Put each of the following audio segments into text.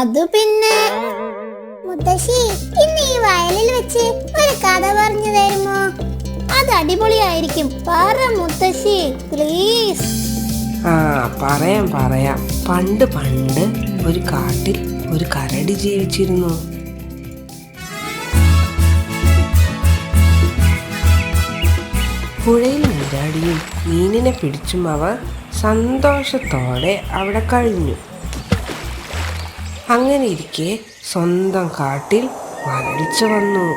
അത് പിന്നെ. മുത്തശ്ശി ഇന്ന് ഈ വയലിൽ വെച്ച് ഒരു കഥ പറഞ്ഞു തരുമോ? അത് അടിപൊളിയായിരിക്കും. പറ മുത്തശ്ശി പ്ലീസ് ആ പറയാം പറയാം. പണ്ട് പണ്ട് ഒരു കാട്ടിൽ ഒരു കരടി ജീവിച്ചിരുന്നു. പുഴയിൽ നീരാടിയും മീനിനെ പിടിച്ചും അവർ സന്തോഷത്തോടെ അവിടെ കഴിഞ്ഞു. അങ്ങനെ ഇരിക്കെ സ്വന്തം കാട്ടിൽ വരൾച്ച വന്നു.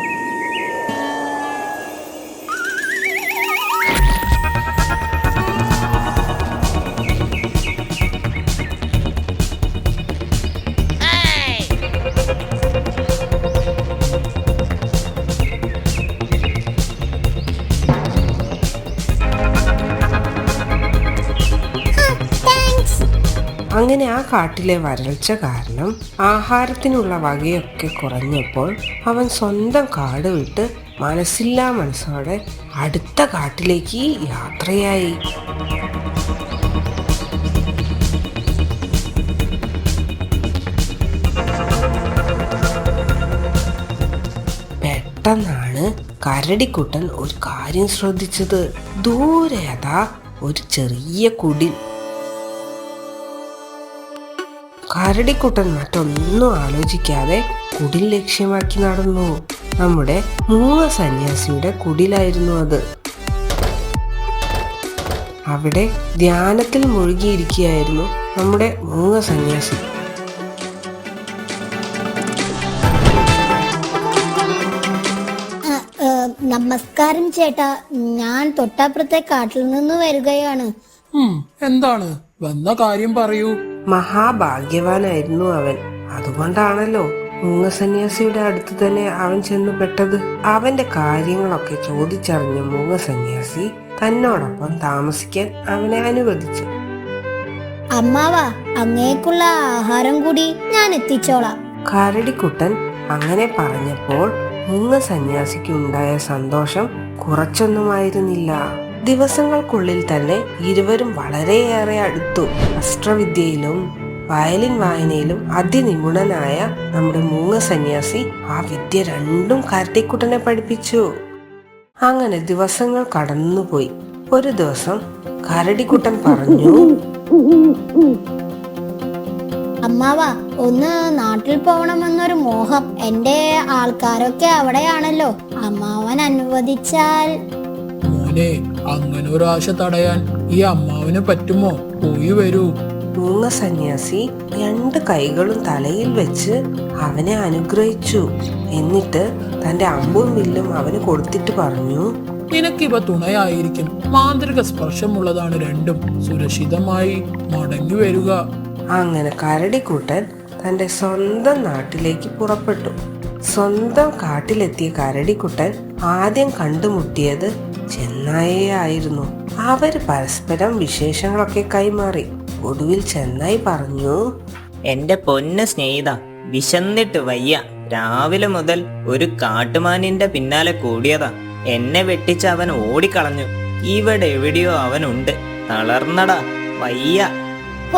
കാട്ടിലെ വരൾച്ച കാരണം ആഹാരത്തിനുള്ള വകയൊക്കെ കുറഞ്ഞപ്പോൾ അവൻ സ്വന്തം കാട് വിട്ട് മനസ്സില്ലാ മനസ്സോടെ അടുത്ത കാട്ടിലേക്ക് യാത്രയായി. പെട്ടെന്നാണ് കരടിക്കുട്ടൻ ഒരു കാര്യം ശ്രദ്ധിച്ചത്. ദൂരെ അതാ ഒരു ചെറിയ കുടിൽ. കരടിക്കുട്ടൻ മറ്റൊന്നും ആലോചിക്കാതെ കുടിൽ ലക്ഷ്യമാക്കി നടന്നു. നമ്മുടെ മൂങ്ങ സന്യാസിയുടെ കുടിലായിരുന്നു അത്. അവിടെ ധ്യാനത്തിൽ മുഴുകിയിരിക്കുകയായിരുന്നു നമ്മുടെ മൂങ്ങ സന്യാസി. നമസ്കാരം ചേട്ടാ. ഞാൻ തൊട്ടപ്പുറത്തെ കാട്ടിൽ നിന്ന് വരികയാണ്. എന്താണ്? വന്ന കാര്യം പറയൂ. മഹാഭാഗ്യവാനായിരുന്നു അവൻ. അതുകൊണ്ടാണല്ലോ മൂങ്ങ സന്യാസിയുടെ അടുത്ത് തന്നെ അവൻ ചെന്നു പെട്ടത്. അവന്റെ കാര്യങ്ങളൊക്കെ ചോദിച്ചറിഞ്ഞ മൂങ്ങ സന്യാസി തന്നോടൊപ്പം താമസിക്കാൻ അവനെ അനുവദിച്ചു. അമ്മാവാ അങ്ങേക്കുള്ള ആഹാരം കൂടി ഞാൻ എത്തിച്ചോളാം. കരടിക്കുട്ടൻ അങ്ങനെ പറഞ്ഞപ്പോൾ മൂങ്ങ സന്യാസിക്ക് ഉണ്ടായ സന്തോഷം കുറച്ചൊന്നുമായിരുന്നില്ല. ദിവസങ്ങൾക്കുള്ളിൽ തന്നെ ഇരുവരും വളരെയേറെ അടുത്തു. അസ്ത്രവിദ്യയിലും വയലിൻ വായനയിലും അതിനിപുണനായ നമ്മുടെ മൂങ്ങ സന്യാസി ആ വിദ്യ രണ്ടും കാർത്തിക്കുട്ടനെ പഠിപ്പിച്ചു. അങ്ങനെ ദിവസങ്ങൾ കടന്നുപോയി. ഒരു ദിവസം കരടിക്കുട്ടൻ പറഞ്ഞു അമ്മാവാ ഒന്ന് നാട്ടിൽ പോകണമെന്നൊരു മോഹം. എന്റെ ആൾക്കാരൊക്കെ അവിടെയാണല്ലോ. അമ്മാവൻ അനുവദിച്ചാൽ മോനെ അങ്ങനെ ഒരു ആശ തടയാൻ ഈ അമ്മാവിന് പറ്റുമോ? പോയി വരൂ. മൂങ്ങ സന്യാസി രണ്ട് കൈകളും തലയിൽ വെച്ച് അവനെ അനുഗ്രഹിച്ചു. എന്നിട്ട് തന്റെ അമ്പും വില്ലും അവന് കൊടുത്തിട്ട് പറഞ്ഞു നിനക്കിവ തുണയായിരിക്കും. മാന്ത്രിക സ്പർശമുള്ളതാണ് രണ്ടും. സുരക്ഷിതമായി മടങ്ങി വരിക. അങ്ങനെ കരടിക്കുട്ടൻ തന്റെ സ്വന്തം നാട്ടിലേക്ക് പുറപ്പെട്ടു. സ്വന്തം കാട്ടിലെത്തിയ കരടിക്കുട്ടൻ ആദ്യം കണ്ടുമുട്ടിയത് ചെന്നായയെ ആയിരുന്നു. അവർ പരസ്പരം വിശേഷങ്ങളൊക്കെ കൈമാറി. ഒടുവിൽ ചെന്നായി പറഞ്ഞു എന്റെ പൊന്ന സ്നേഹിത വിശന്നിട്ട് വയ്യ. രാവിലെ മുതൽ ഒരു കാട്ടുമാനിന്റെ പിന്നാലെ കൂടിയതാ. എന്നെ വെട്ടിച്ച് അവൻ ഓടിക്കളഞ്ഞു. ഇവിടെ എവിടെയോ അവനുണ്ട്. തളർന്നടാ വയ്യ.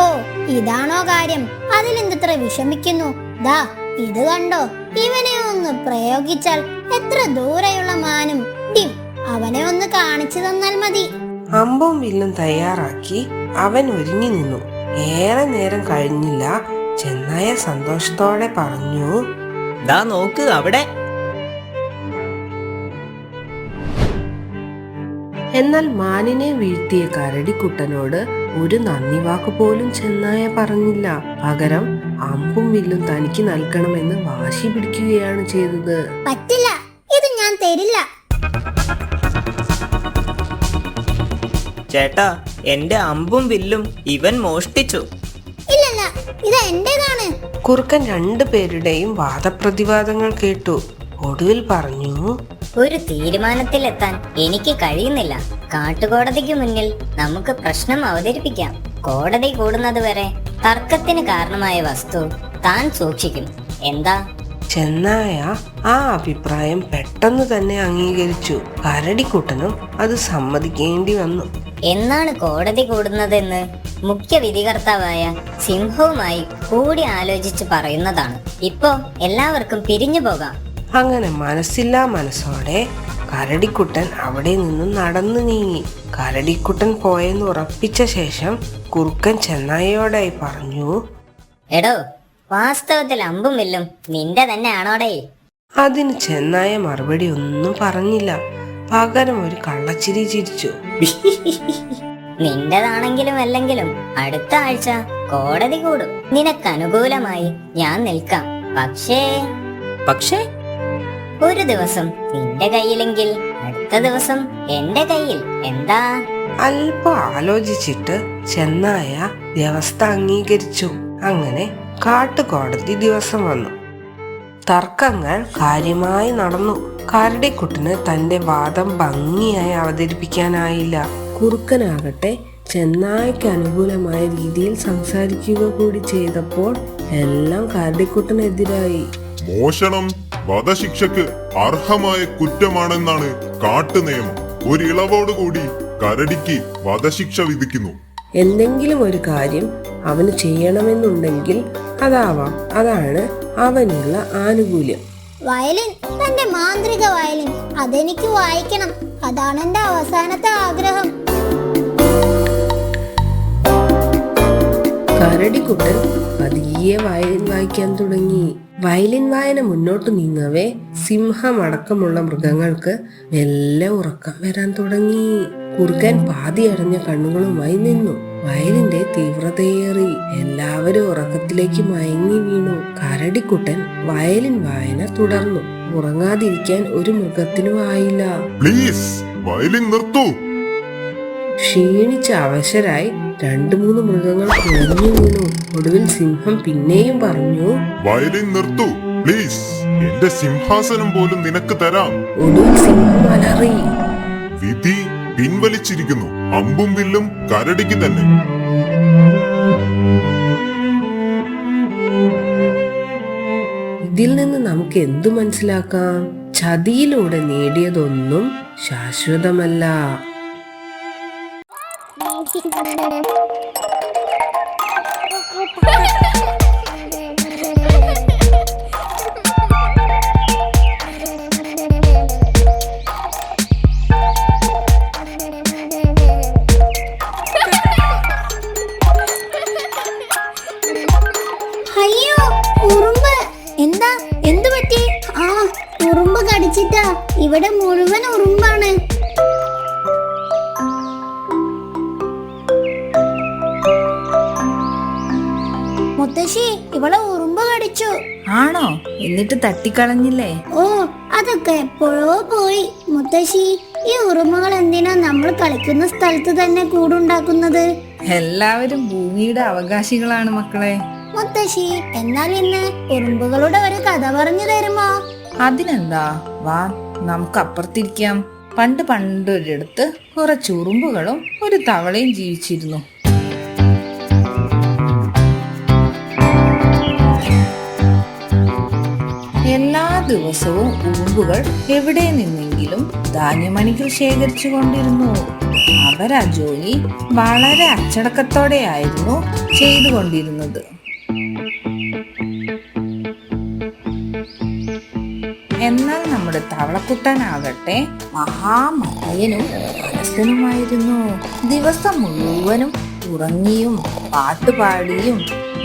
ഓ ഇതാണോ കാര്യം? അതിലെന്തത്ര വിഷമിക്കുന്നു? ദാ ഇത് കണ്ടോ? ഇവനെ ഒന്ന് പ്രയോഗിച്ചാൽ എത്ര ദൂരെയുള്ള മാനും ഡിം അവനെ ഒന്ന് കാണിച്ചു തന്നാൽ മതി. അമ്പും വില്ലും തയ്യാറാക്കി അവൻ ഒരുങ്ങി നിന്നു. ഏറെ നേരം കഴിഞ്ഞില്ല. ചെന്നായ സന്തോഷത്തോടെ പറഞ്ഞു ദാ നോക്ക് അവിടെ. എന്നാൽ മാനിനെ വീഴ്ത്തിയ കരടിക്കുട്ടനോട് ഒരു നന്ദി വാക്ക് പോലും ചെന്നായ പറഞ്ഞില്ല. പകരം അമ്പും വില്ലും തനിക്ക് നൽകണമെന്ന് വാശി പിടിക്കുകയാണ് ചെയ്തത്. പറ്റില്ല. ഇത് ഞാൻ തരില്ല. ചേട്ടാ എന്റെ അമ്പും വില്ലും ഇവൻ മോഷ്ടിച്ചു. ഇല്ലല്ല ഇത് എന്റേതാണ്. കുറുക്കൻ രണ്ടു പേരുടെയും വാദപ്രതിവാദങ്ങൾ കേട്ടു. ഒടുവിൽ പറഞ്ഞു ഒരു തീരുമാനത്തിലെത്താൻ എനിക്ക് കഴിയുന്നില്ല. കാട്ടുകോടതിക്ക് മുന്നിൽ നമുക്ക് പ്രശ്നം അവതരിപ്പിക്കാം. കോടതി കൂടുന്നത് വരെ തർക്കത്തിന് കാരണമായ വസ്തു താൻ സൂക്ഷിക്കും. എന്താ? ചെന്നായ ആ അഭിപ്രായം പെട്ടെന്ന് തന്നെ അംഗീകരിച്ചു. കരടിക്കുട്ടനും അത് സമ്മതിക്കേണ്ടി വന്നു. എന്നാണ് കോടതി കൂടുന്നതെന്ന് മുഖ്യ വിധികർത്താവായ സിംഹവുമായി കൂടി ആലോചിച്ച് പറയുന്നതാണ്. ഇപ്പോ എല്ലാവർക്കും പിരിഞ്ഞു പോകാം. അങ്ങനെ മനസ്സില്ലാ മനസ്സോടെ കരടിക്കുട്ടൻ അവിടെ നിന്ന് നടന്നു നീങ്ങി. കരടിക്കുട്ടൻ പോയെന്ന് ഉറപ്പിച്ച ശേഷം കുറുക്കൻ ചെന്നായയോടായി പറഞ്ഞു എടോ വാസ്തവത്തിൽ അമ്പും വില്ലും നിന്റെ തന്നെ ആണോടേ അതിന് ചെന്നായ മറുപടി ഒന്നും പറഞ്ഞില്ല. പകരം ഒരു കള്ളച്ചിരി ചിരിച്ചു. നിന്റേതാണെങ്കിലും അല്ലെങ്കിലും അടുത്ത ആഴ്ച കോടതി കൂടും. നിനക്ക് അനുകൂലമായി ഞാൻ നിൽക്കാം. പക്ഷേ പക്ഷേ ഒരു ദിവസം നിന്റെ കയ്യിലെങ്കിൽ അടുത്ത ദിവസം എന്റെ കയ്യിൽ. എന്താ? അല്പം ആലോചിച്ചിട്ട് ചെന്നായ വ്യവസ്ഥ അംഗീകരിച്ചു. അങ്ങനെ കാട്ടുകോടതി ദിവസം വന്നു. തർക്കങ്ങൾ കാര്യമായി നടന്നു. കരടിക്കുട്ടിന് തന്റെ വാദം ഭംഗിയായി അവതരിപ്പിക്കാനായില്ല. കുറുക്കനാകട്ടെ ചെന്നായ്ക്ക് അനുകൂലമായ രീതിയിൽ സംസാരിക്കുക കൂടി ചെയ്തപ്പോൾ എല്ലാം കരടിക്കുട്ടനെതിരായി. മോഷണം വധശിക്ഷക്ക് അർഹമായ കുറ്റമാണെന്നാണ് കാട്ടുനിയമം. ഒരിളവോടുകൂടി കരടിക്ക് വധശിക്ഷ വിധിക്കുന്നു. എന്തെങ്കിലും ഒരു കാര്യം അവന് ചെയ്യണമെന്നുണ്ടെങ്കിൽ അതാവാം. അതാണ് അവനുള്ള ആനുകൂല്യം. വയലിൻ തന്റെ മാന്ത്രിക വയലിൻ. അതെനിക്ക് വായിക്കണം. അതാണ് എന്റെ അവസാനത്തെ ആഗ്രഹം. കരടിക്കുട്ടൻ പതിയെ വയലിൻ വായിക്കാൻ തുടങ്ങി. വയലിൻ വായന മുന്നോട്ട് നീങ്ങവേ. സിംഹമടക്കമുള്ള മൃഗങ്ങൾക്ക് മെല്ലെ ഉറക്കം വരാൻ തുടങ്ങി. കുറുക്കൻ പാതി അടഞ്ഞ കണ്ണുകളുമായി നിന്നു. വയലിന്റെ തീവ്രതയേറി. എല്ലാവരും ഉറക്കത്തിലേക്ക് മയങ്ങി വീണു. കരടിക്കുട്ടൻ വയലിൻ വായന തുടർന്നു. ഉറങ്ങാതിരിക്കാൻ ഒരു മൃഗത്തിനും ആയില്ല. പ്ലീസ് വയലിൻ നിർത്തൂ. ക്ഷീണിച്ച അവശരായി രണ്ടു മൂന്ന് മൃഗങ്ങൾ കുഴഞ്ഞു വീണു. ഒടുവിൽ സിംഹം പിന്നെയും പറഞ്ഞു വയലിൻ നിർത്തു. പ്ലീസ് എന്റെ സിംഹാസനം പോലും നിനക്ക് തരാം. ഒടുവിൽ സിംഹം അലറി വിധി പിൻവലിച്ചിരിക്കുന്നു. അമ്പും വില്ലും കരടിക്ക് തന്നെ. ഇതിൽ നിന്ന് നമുക്ക് എന്തു മനസ്സിലാക്കാം? ചതിയിലൂടെ നേടിയതൊന്നും ശാശ്വതമല്ല. എന്താ? ആ ഉറുമ്പ് കടിച്ചിട്ടാ. ഇവിടെ മുഴുവൻ ഉറുമ്പാണ് മുത്തശ്ശി ഇവളെ ഉറുമ്പ് കടിച്ചു. ആണോ? എന്നിട്ട് തട്ടിക്കളഞ്ഞില്ലേ? ഓ അതൊക്കെ എപ്പോഴോ പോയി. മുത്തശ്ശി ഈ ഉറുമ്പുകൾ എന്തിനാ നമ്മൾ കളിക്കുന്ന സ്ഥലത്ത് തന്നെ കൂടുണ്ടാക്കുന്നത്? എല്ലാവരും ഭൂമിയുടെ അവകാശികളാണ് മക്കളെ. മുത്തശ്ശി എന്നാൽ ഇന്ന് ഉറുമ്പുകളുടെ ഒരു കഥ പറഞ്ഞു തരുമോ? അതിനെന്താ? വാ നമുക്ക് അപ്പുറത്തിരിക്കാം പണ്ട് പണ്ടൊരിടത്ത് കുറച്ച് ഉറുമ്പുകളും ഒരു തവളയും ജീവിച്ചിരുന്നു. ദിവസവും ഉറുമ്പുകൾ എവിടെ നിന്നെങ്കിലും ധാന്യമണികൾ ശേഖരിച്ചു കൊണ്ടിരുന്നു അവരാ ജോലി വളരെ അച്ചടക്കത്തോടെയായിരുന്നു ചെയ്തുകൊണ്ടിരുന്നത്. എന്നാൽ നമ്മുടെ തവളക്കുട്ടനാകട്ടെ മഹാമയനും മനസ്സനുമായിരുന്നു ദിവസം മുഴുവനും ഉറങ്ങിയും പാട്ടുപാടിയും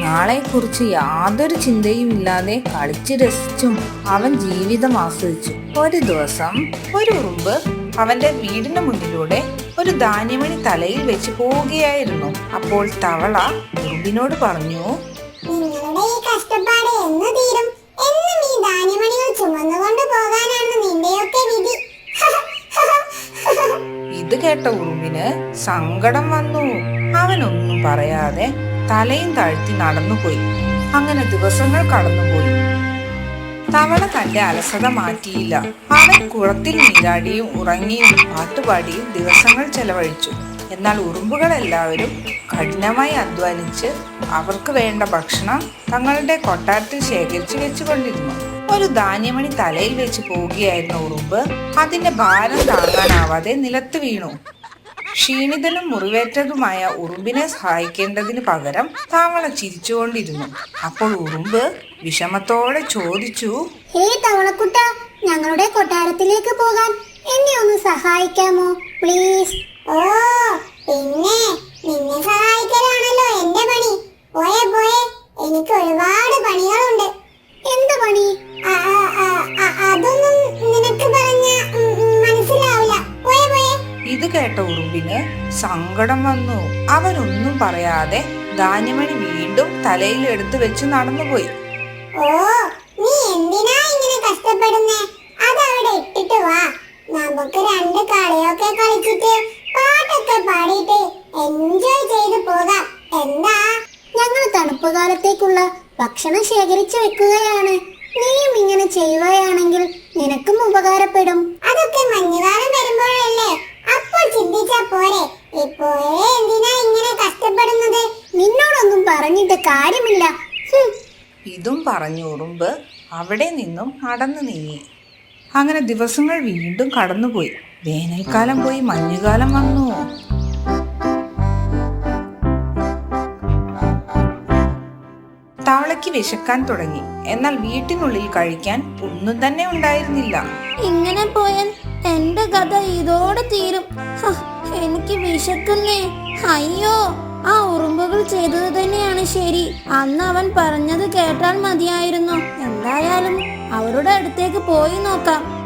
നാളെക്കുറിച്ച് യാതൊരു ചിന്തയും ഇല്ലാതെ കളിച്ചു രസിച്ചും അവൻ ജീവിതം ആസ്വദിച്ചു. ഒരു ദിവസം ഒരു ഉറുമ്പ് അവന്റെ വീടിന് മുന്നിലൂടെ ഒരു ധാന്യമണി തലയിൽ വെച്ച് പോവുകയായിരുന്നു. അപ്പോൾ തവള ഉറുമ്പിനോട് പറഞ്ഞു നിങ്ങളുടെ ഈ കഷ്ടപ്പാട് എന്ന് തീരും. എന്നും ഈ ധാന്യമണികൾ ചുമന്നുകൊണ്ട് പോകാനാണ് നിന്റെയൊക്കെ വിധി. ഇത് കേട്ട ഉറുമ്പിന് സങ്കടം വന്നു. അവനൊന്നും പറയാതെ തലയും താഴ്ത്തി നടന്നുപോയി. അങ്ങനെ ദിവസങ്ങൾ കടന്നുപോയി. തവള തന്റെ അലസത മാറ്റിയില്ല. അവൻ കുളത്തിൽ നീരാടിയും ഉറങ്ങിയും പാട്ടുപാടിയും ദിവസങ്ങൾ ചെലവഴിച്ചു. എന്നാൽ ഉറുമ്പുകൾ എല്ലാവരും കഠിനമായി അധ്വാനിച്ച് അവർക്ക് വേണ്ട ഭക്ഷണം തങ്ങളുടെ കൊട്ടാരത്തിൽ ശേഖരിച്ചു വെച്ചുകൊണ്ടിരുന്നു. ഒരു ധാന്യമണി തലയിൽ വെച്ച് പോവുകയായിരുന്ന ഉറുമ്പ് അതിന്റെ ഭാരം താങ്ങാനാവാതെ നിലത്ത് വീണു. ക്ഷീണിതനും മുറിവേറ്റതുമായ ഉറുമ്പിനെ സഹായിക്കേണ്ടതിന് പകരം തവള ചിരിച്ചുകൊണ്ടിരുന്നു. അപ്പോൾ ഉറുമ്പ് വിഷമത്തോടെ ചോദിച്ചു ഹേ തവളക്കുട്ട ഞങ്ങളുടെ കൊട്ടാരത്തിലേക്ക് പോകാൻ എന്നെ ഒന്ന് സഹായിക്കാമോ? പ്ലീസ് ഓ പിന്നെ നിന്നെ സഹായിക്കലാണല്ലോ എന്റെ പണി. പോയെ പോയെ. എനിക്ക് ഒരുപാട് പണികളുണ്ട്. കേട്ട ഉറുമ്പിന് സങ്കടം വന്നു. അവനൊന്നും പറയാതെ ധാന്യമണി വീണ്ടും തലയിൽ എടുത്തു വെച്ച് നടന്നുപോയി. ഓ നീ എന്തിനാ ഇങ്ങനെ കഷ്ടപ്പെടുന്നേ? അതവിടെ ഇട്ടിട്ട് വാ. നമുക്ക് രണ്ട് കളിയൊക്കെ കളിച്ചിട്ട് പാട്ടൊക്കെ പാടിയിട്ട് എൻജോയ് ചെയ്ത് പോകാം. എന്താ? ഞങ്ങൾ തണുപ്പ് കാലത്തേക്കുള്ള ഭക്ഷണം ശേഖരിച്ചു വെക്കുകയാണ്. നീയും ഇങ്ങനെ ചെയ്യുകയാണെങ്കിൽ നിനക്കും ഉപകാരപ്പെടും. അതൊക്കെ മഞ്ഞുകാലം പോരെ. ഇപ്പോഴേ എന്തിനാ ഇങ്ങനെ കഷ്ടപ്പെടുന്നത്? നിന്നോടൊന്നും പറഞ്ഞിട്ട് കാര്യമില്ല. ഇതും പറഞ്ഞു ഉറുമ്പ് അവിടെ നിന്നും നടന്നു നീങ്ങി. അങ്ങനെ ദിവസങ്ങൾ വീണ്ടും കടന്നുപോയി. വേനൽക്കാലം പോയി മഞ്ഞുകാലം വന്നു. തവളയ്ക്ക് വിശക്കാൻ തുടങ്ങി. എന്നാൽ വീട്ടിനുള്ളിൽ കഴിക്കാൻ ഒന്നും തന്നെ ഉണ്ടായിരുന്നില്ല. ഇങ്ങനെ പോയാൽ എന്റെ കഥ ഇതോടെ തീരും. എനിക്ക് വിശക്കുന്നേ. അയ്യോ ആ ഉറുമ്പുകൾ ചെയ്തത് തന്നെയാണ് ശരി. അന്ന് അവൻ പറഞ്ഞത് കേട്ടാൽ മതിയായിരുന്നു. എന്തായാലും അവരുടെ അടുത്തേക്ക് പോയി നോക്കാം.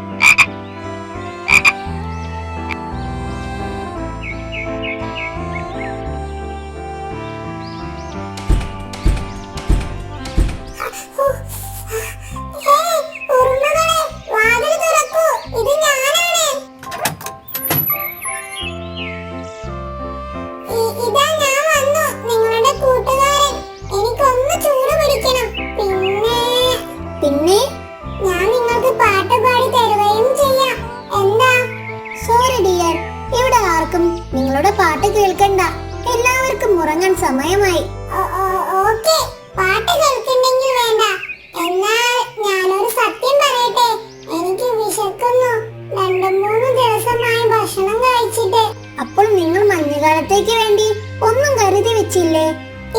മഞ്ഞുകാലത്തേക്ക് വേണ്ടി ഒന്നും കരുതി വെച്ചില്ലേ?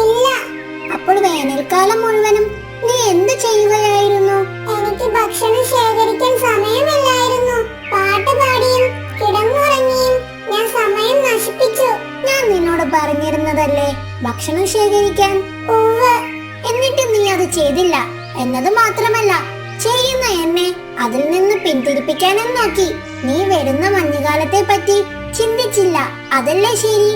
ഇല്ല. അപ്പോൾ വേനൽക്കാലം മുഴുവനും നീ എന്ത് ചെയ്യുകയായിരുന്നു? എനിക്ക് ഭക്ഷണം ശേഖരിക്കാൻ സമയമില്ലായിരുന്നു. പാട്ട് പാടിയും കിടന്നുറങ്ങിയും ഞാൻ സമയം നശിപ്പിച്ചു. ഞാൻ നിന്നോട് പറഞ്ഞിരുന്നതല്ലേ ഭക്ഷണം ശേഖരിക്കാൻ? എന്നിട്ട് നീ അത് ചെയ്തില്ല. എന്നത് മാത്രമല്ല ചെയ്യുന്ന എന്നെ അതിൽ നിന്ന് പിന്തിരിപ്പിക്കാനും നോക്കി നീ വരുന്ന മഞ്ഞുകാലത്തെ പറ്റി ചിന്തിച്ചില്ല. അതല്ലേ ശരി?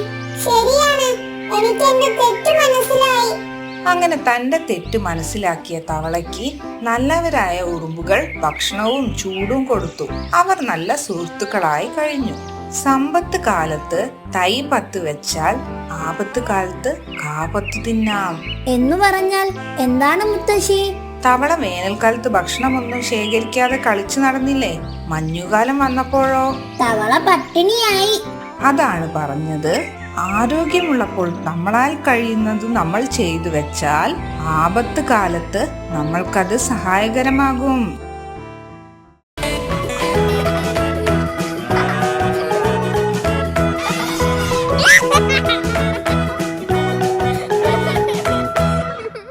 ശരിയാണ്. എനിക്ക് എന്റെ തെറ്റ് മനസ്സിലായി. അങ്ങനെ തന്റെ തെറ്റ് മനസ്സിലാക്കിയ തവളയ്ക്ക് നല്ലവരായ ഉറുമ്പുകൾ ഭക്ഷണവും ചൂടും കൊടുത്തു. അവർ നല്ല സുഹൃത്തുക്കളായി കഴിഞ്ഞു. സമ്പത്ത് കാലത്ത് തൈ പത്ത് വെച്ചാൽ ആപത്ത് കാലത്ത് കാപത്ത് തിന്നാം. എന്ന് പറഞ്ഞാൽ എന്താണ് മുത്തശ്ശി? തവള വേനൽക്കാലത്ത് ഭക്ഷണമൊന്നും ശേഖരിക്കാതെ കളിച്ചു നടന്നില്ലേ? മഞ്ഞുകാലം വന്നപ്പോഴോ? തവള പട്ടിണിയായി. അതാണ് പറഞ്ഞത്. ആരോഗ്യമുള്ളപ്പോൾ നമ്മളാൽ കഴിയുന്നത് നമ്മൾ ചെയ്തു വെച്ചാൽ ആപത്ത് കാലത്ത് നമ്മൾക്കത് സഹായകരമാകും.